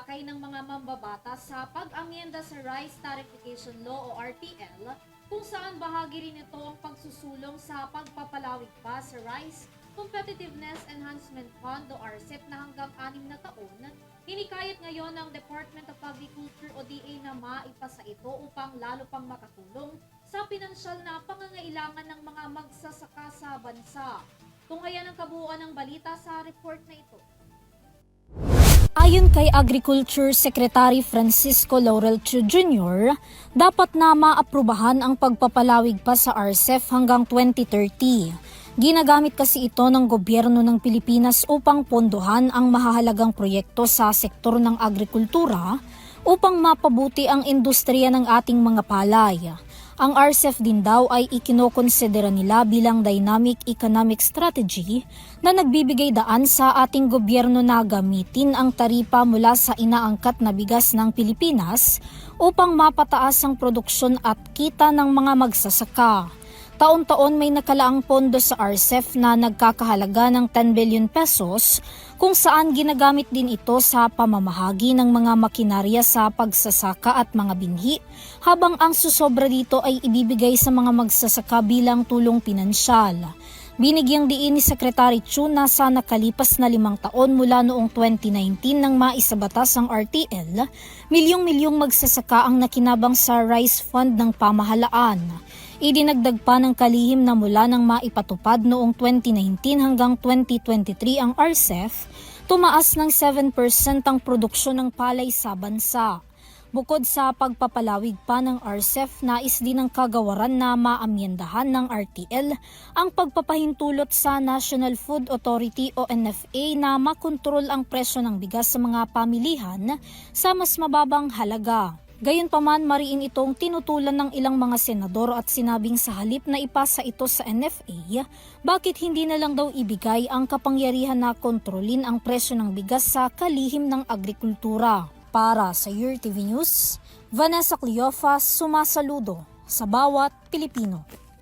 talakay ng mga mambabata sa pag-amyenda sa Rice Tarification Law o RTL kung saan bahagi rin ito ang pagsusulong sa pagpapalawig pa sa Rice Competitiveness Enhancement Fund o RCEP na hanggang anim na taon. Hinikayat ngayon ng Department of Agriculture o DA na maipasa ito upang lalo pang makatulong sa pinansyal na pangangailangan ng mga magsasaka sa bansa. Kung ayan ang kabuuan ng balita sa report na ito. Ayon kay Agriculture Secretary Francisco Laurel Chu Jr., dapat na maaprubahan ang pagpapalawig pa sa RCEF hanggang 2030. Ginagamit kasi ito ng gobyerno ng Pilipinas upang pondohan ang mahahalagang proyekto sa sektor ng agrikultura upang mapabuti ang industriya ng ating mga palay. Ang RCEF din daw ay ikinokonsidera nila bilang dynamic economic strategy na nagbibigay daan sa ating gobyerno na gamitin ang taripa mula sa inaangkat na bigas ng Pilipinas upang mapataas ang produksyon at kita ng mga magsasaka. Taon-taon may nakalaang pondo sa RCEF na nagkakahalaga ng 10 billion pesos kung saan ginagamit din ito sa pamamahagi ng mga makinarya sa pagsasaka at mga binhi habang ang susobra dito ay ibibigay sa mga magsasaka bilang tulong pinansyal. Binigyang diin ni Secretary Chu na sa nakalipas na limang taon mula noong 2019 nang maisabatas ang RTL, milyong-milyong magsasaka ang nakinabang sa Rice Fund ng pamahalaan. Idinagdag pa ng kalihim na mula nang maipatupad noong 2019 hanggang 2023 ang RCEF, tumaas ng 7% ang produksyon ng palay sa bansa. Bukod sa pagpapalawig pa ng RCEF, nais din ng kagawaran na maamyendahan ng RTL ang pagpapahintulot sa National Food Authority o NFA na makontrol ang presyo ng bigas sa mga pamilihan sa mas mababang halaga. Gayunpaman, mariin itong tinutulan ng ilang mga senador at sinabing sa halip na ipasa ito sa NFA, bakit hindi na lang daw ibigay ang kapangyarihan na kontrolin ang presyo ng bigas sa kalihim ng agrikultura. Para sa Your TV News, Vanessa Cleofa sumasaludo sa bawat Pilipino.